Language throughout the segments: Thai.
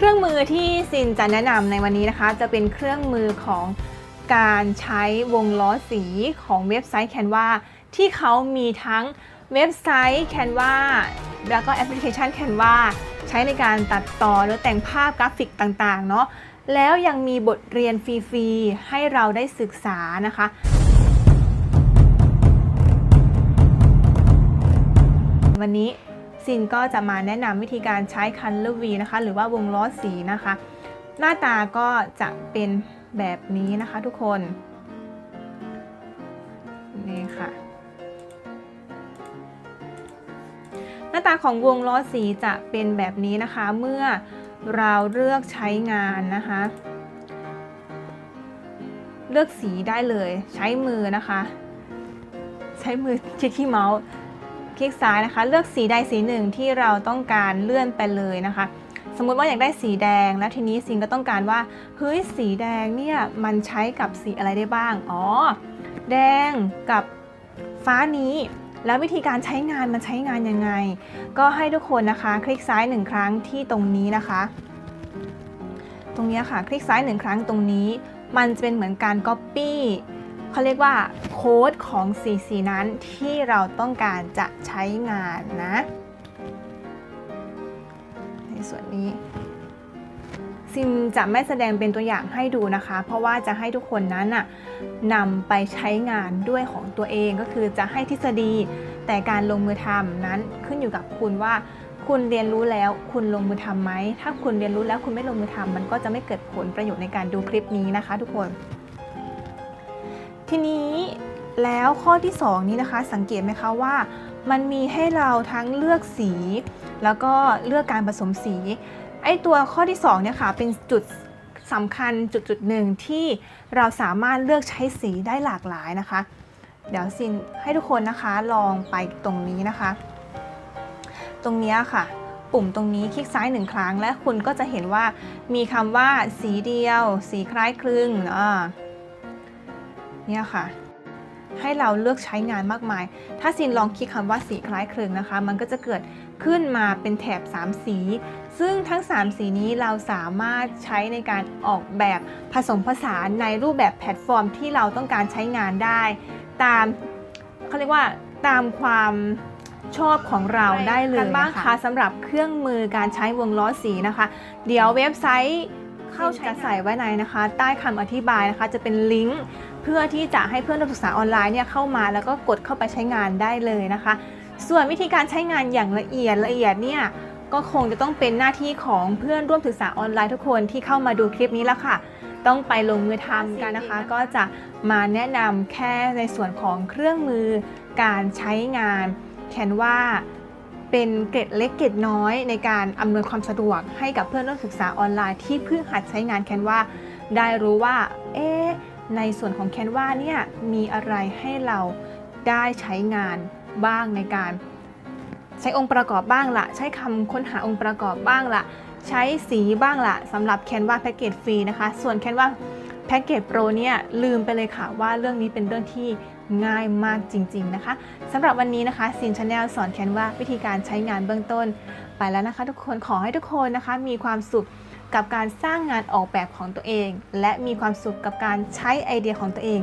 เครื่องมือที่ซินจะแนะนำในวันนี้นะคะ จะเป็นเครื่องมือของการใช้วงล้อสีของเว็บไซต์ Canva ที่เขามีทั้งเว็บไซต์ Canva แล้วก็แอปพลิเคชัน Canva ใช้ในการตัดต่อหรือแต่งภาพกราฟิกต่างๆ เนาะแล้วยังมีบทเรียนฟรี ๆ ให้เราได้ศึกษานะคะวันนี้ ซินก็จะมาแนะนำวิธีการใช้ Color V นะคะหรือว่าวงล้อสีนะคะ หน้าตาก็จะเป็นแบบนี้นะคะทุกคนนี่ค่ะหน้าตาของวงล้อสีจะเป็นแบบนี้นะคะ เมื่อเราเลือกใช้งานนะคะ เลือกสีได้เลยใช้มือนะคะ ใช้มือคลิกที่เมาส์ คลิกซ้ายนะคะ เลือกสีใดสีหนึ่งที่เราต้องการเลื่อนไปเลยนะคะ สมมุติว่าอยากได้สีแดง แล้วทีนี้ซิงก็ต้องการว่าเฮ้ยสีแดงเนี่ยมันใช้กับสีอะไรได้บ้าง อ๋อ แดงกับฟ้านี้ แล้ววิธีการใช้งานมันใช้งานยังไง ก็ให้ทุกคนนะคะ คลิกซ้ายหนึ่งครั้งที่ตรงนี้นะคะ ตรงนี้ค่ะ คลิกซ้ายหนึ่งครั้งตรงนี้ มันจะเป็นเหมือนการ Copy เขาเรียกว่าโค้ดของสีสีนั้นที่เราต้องการจะใช้งานนะ ในส่วนนี้ซิมจะไม่แสดงเป็นตัวอย่างให้ดูนะคะ เพราะว่าจะให้ทุกคนนั้นน่ะนำไปใช้งานด้วยของตัวเองก็คือจะให้ทฤษฎี แต่การลงมือทำนั้นขึ้นอยู่กับคุณว่า คุณเรียนรู้แล้วคุณลงมือทำไหมถ้าคุณเรียนรู้แล้วคุณไม่ลงมือทำมันก็จะไม่เกิดผลประโยชน์ในการดูคลิปนี้นะคะ ทุกคน ทีนี้แล้วข้อที่ 2 นี้นะคะสังเกตไหมคะว่า มันมีให้เราทั้งเลือกสี แล้วก็เลือกการผสมสี ไอตัวข้อที่2เนี่ยค่ะเป็นจุดสำคัญจุดจุดหนึ่งที่เราสามารถเลือกใช้สีได้หลากหลายนะคะ เดี๋ยวซินให้ทุกคนนะคะลองไปตรงนี้นะคะ ตรงนี้ค่ะ ปุ่มตรงนี้คลิกซ้ายหนึ่งครั้ง และคุณก็จะเห็นว่ามีคำว่าสีเดียว สีคล้ายคลึงอ่า เนี่ยค่ะ ให้เราเลือกใช้งานมากมาย ถ้าซินลองคลิกคำว่าสีคล้ายคลึงนะคะ มันก็จะเกิดขึ้นมาเป็นแถบ 3 สี ซึ่งทั้ง 3 สีนี้เราสามารถใช้ในการออกแบบผสมผสานในรูปแบบแพลตฟอร์มที่เราต้องการใช้งานได้ ตามเขาเรียกว่าตามความชอบของเราได้เลยบ้างคะสำหรับเครื่องมือการใช้วงล้อสีนะคะ เดี๋ยวเว็บไซต์ เข้าใช้ใส่ไว้ในนะคะ ใต้คำอธิบายนะคะ จะเป็นลิงก์เพื่อที่จะให้เพื่อนนักศึกษาออนไลน์เนี่ยเข้ามาแล้วก็กดเข้าไปใช้งานได้เลยนะคะ ส่วนวิธีการใช้งานอย่างละเอียดละเอียดเนี่ยก็คงจะต้องเป็นหน้าที่ของเพื่อนร่วมศึกษาออนไลน์ทุกคนที่เข้ามาดูคลิปนี้แล้วค่ะ ต้องไปลงมือทำกันนะคะ ก็จะมาแนะนำแค่ในส่วนของเครื่องมือการใช้งานแคนว่า เป็นเกร็ดเล็กเกร็ดน้อยในการอำนวยความสะดวกให้กับเพื่อนร่วมศึกษาออนไลน์ที่เพิ่งหัดใช้งานแคนวาได้รู้ว่า เอ๊ในส่วนของ Canva เนี่ยมีอะไรให้เราได้ใช้งานบ้างในการ ใช้องค์ประกอบบ้างละใช้คำค้นหาองค์ประกอบบ้างละใช้สีบ้างละสำหรับ Canva แพ็กเกจฟรีนะคะ ส่วน Canva แพ็กเกจโปรเนี่ยลืมไปเลยค่ะว่าเรื่องนี้เป็นเรื่องที่ ง่ายมากจริง ๆ นะคะสำหรับวันนี้นะคะซินชาแนลสอน Canva วิธีการใช้งานเบื้องต้น ไปแล้วนะคะ ทุกคนขอให้ทุกคนนะคะ มีความสุขกับการสร้างงานออกแบบของตัวเอง และมีความสุขกับการใช้ไอเดียของตัวเอง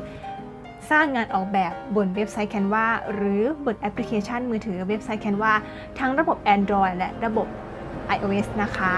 สร้างงานออกแบบบนเว็บไซต์ Canva หรือบนแอปพลิเคชันมือถือเว็บไซต์ Canva ทั้งระบบ Android และระบบ iOS นะคะ